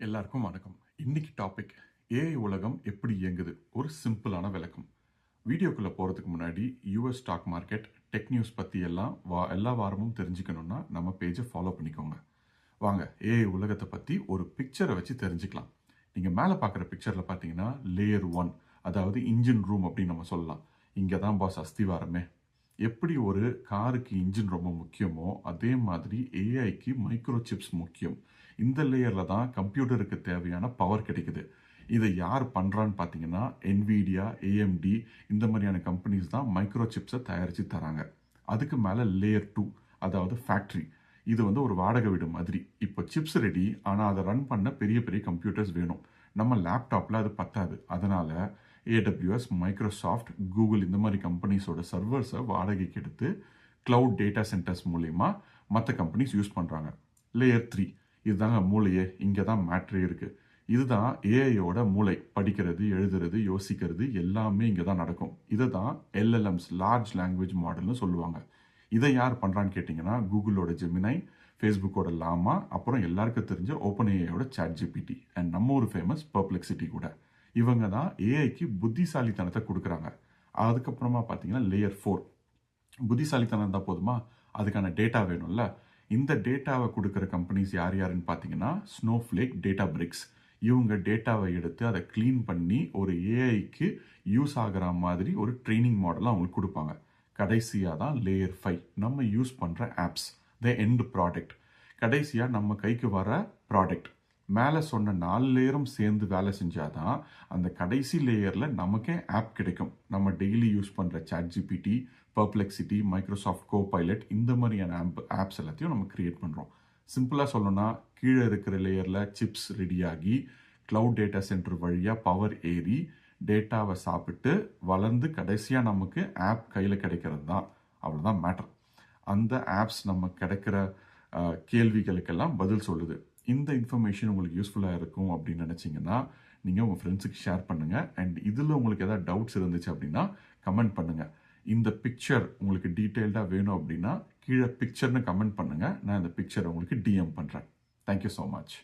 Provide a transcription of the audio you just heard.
எல்லாருக்கும் வணக்கம். இன்னைக்கு டாபிக் ஏஐ உலகம் எப்படி இயங்குது? ஒரு சிம்பிளான விளக்கம். வீடியோக்குள்ள போறதுக்கு முன்னாடி US stock market tech news பத்தி எல்லாம் வா எல்லா வாரமும் தெரிஞ்சுக்கணும்னா நம்ம பேஜை ஃபாலோ பண்ணிக்கோங்க. வாங்க ஏஐ உலகத்தை பத்தி ஒரு பிக்சரை வச்சு தெரிஞ்சுக்கலாம். நீங்க மேலே பார்க்குற பிக்சர்ல பார்த்தீங்கன்னா லேயர் ஒன் அதாவது இன்ஜின் ரூம் அப்படின்னு நம்ம சொல்லலாம். இங்கே தான் பாஸ் அஸ்திவாரமே. எப்படி ஒரு காருக்கு இன்ஜின் ரொம்ப முக்கியமோ அதே மாதிரி ஏஐக்கு மைக்ரோ சிப்ஸ் முக்கியம். இந்த லேயரில் தான் கம்ப்யூட்டருக்கு தேவையான பவர் கிடைக்குது. இதை யார் பண்ணுறான்னு பார்த்தீங்கன்னா என்விடியா ஏஎம்டி இந்த மாதிரியான கம்பெனிஸ் தான் மைக்ரோ சிப்ஸை தயாரித்து தராங்க. அதுக்கு மேலே லேயர் டூ அதாவது ஃபேக்ட்ரி இது வந்து ஒரு வாடகை வீடு மாதிரி. இப்போ சிப்ஸ் ரெடி ஆனால் அதை ரன் பண்ண பெரிய பெரிய கம்ப்யூட்டர்ஸ் வேணும். நம்ம லேப்டாப்பில் அது பத்தாது. அதனால் ஏடபிள்யூஎஸ் மைக்ரோசாஃப்ட் கூகுள் இந்த மாதிரி கம்பெனிஸோட சர்வர்ஸை வாடகைக்கு எடுத்து கிளவுட் டேட்டா சென்டர்ஸ் மூலயமா மற்ற கம்பெனிஸ் யூஸ் பண்ணுறாங்க லேயர் த்ரீ இதுதாங்க மூளையே. இங்கே தான் மேட்ரே இருக்குது இதுதான் ஏஐயோட மூளை. படிக்கிறது எழுதுறது யோசிக்கிறது எல்லாமே இங்கே தான் நடக்கும் இதை தான் எல்எல்எம்ஸ் லார்ஜ் லாங்குவேஜ் மாடல்னு சொல்லுவாங்க. இதை யார் பண்ணுறான்னு கேட்டிங்கன்னா கூகுளோட ஜெமினை ஃபேஸ்புக்கோட லாமா அப்புறம் எல்லாருக்கும் தெரிஞ்ச ஓப்பன் ஏஐயோட சாட் ஜிபிடி அண்ட் நம்ம ஒரு ஃபேமஸ் பர்ப்ளெக்சிட்டி கூட. இவங்க தான் ஏஐக்கு புத்திசாலித்தனத்தை கொடுக்குறாங்க. அதுக்கப்புறமா பார்த்தீங்கன்னா லேயர் ஃபோர் புத்திசாலித்தனம் இருந்தால் போதுமா? அதுக்கான டேட்டா வேணும்ல? இந்த டேட்டாவை கொடுக்குற கம்பெனிஸ் யார் யாருன்னு பார்த்தீங்கன்னா ஸ்னோஃப்ளேக் டேட்டா பிரிக்ஸ் இவங்க டேட்டாவை எடுத்து அதை க்ளீன் பண்ணி ஒரு ஏஐக்கு யூஸ் ஆகிற மாதிரி ஒரு ட்ரைனிங் மாடலாக அவங்களுக்கு கொடுப்பாங்க. கடைசியாக தான் லேயர் ஃபைவ் நம்ம யூஸ் பண்ணுற ஆப்ஸ் த எண்ட் ப்ராடக்ட் கடைசியாக நம்ம கைக்கு வர ப்ராடக்ட் மேலே சொன்ன நாலு லேயரும் சேர்ந்து வேலை செஞ்சால் தான் அந்த கடைசி லேயரில் நமக்கே ஆப் கிடைக்கும். நம்ம டெய்லி யூஸ் பண்ணுற ChatGPT பர்ப்ளெக்சிட்டி Microsoft co pilot இந்த மாதிரியான ஆப் ஆப்ஸ் எல்லாத்தையும் நம்ம கிரியேட் பண்ணுறோம் சிம்பிளாக சொல்லணும்னா கீழே இருக்கிற லேயரில் சிப்ஸ் ரெடியாகி க்ளவுட் டேட்டா சென்டர் வழியாக பவர் ஏறி டேட்டாவை சாப்பிட்டு வளர்ந்து கடைசியாக நமக்கு ஆப் கையில் கிடைக்கிறது தான் அவ்வளோதான் மேட்டர் அந்த ஆப்ஸ் நம்ம கிடைக்கிற கேள்விகளுக்கெல்லாம் பதில் சொல்லுது. இந்த இன்ஃபர்மேஷன் உங்களுக்கு யூஸ்ஃபுல்லாக இருக்கும் அப்படின்னு நினச்சிங்கன்னா நீங்கள் உங்கள் ஃப்ரெண்ட்ஸுக்கு ஷேர் பண்ணுங்கள் அண்ட் இதில் உங்களுக்கு எதாவது டவுட்ஸ் இருந்துச்சு அப்படின்னா கமெண்ட் பண்ணுங்கள் இந்த பிக்சர் உங்களுக்கு டீட்டெயில்டாக வேணும் அப்படின்னா கீழே பிக்சர்னு கமெண்ட் பண்ணுங்கள் நான் இந்த பிக்சரை உங்களுக்கு டிஎம் பண்ணுறேன் தேங்க்யூ ஸோ மச்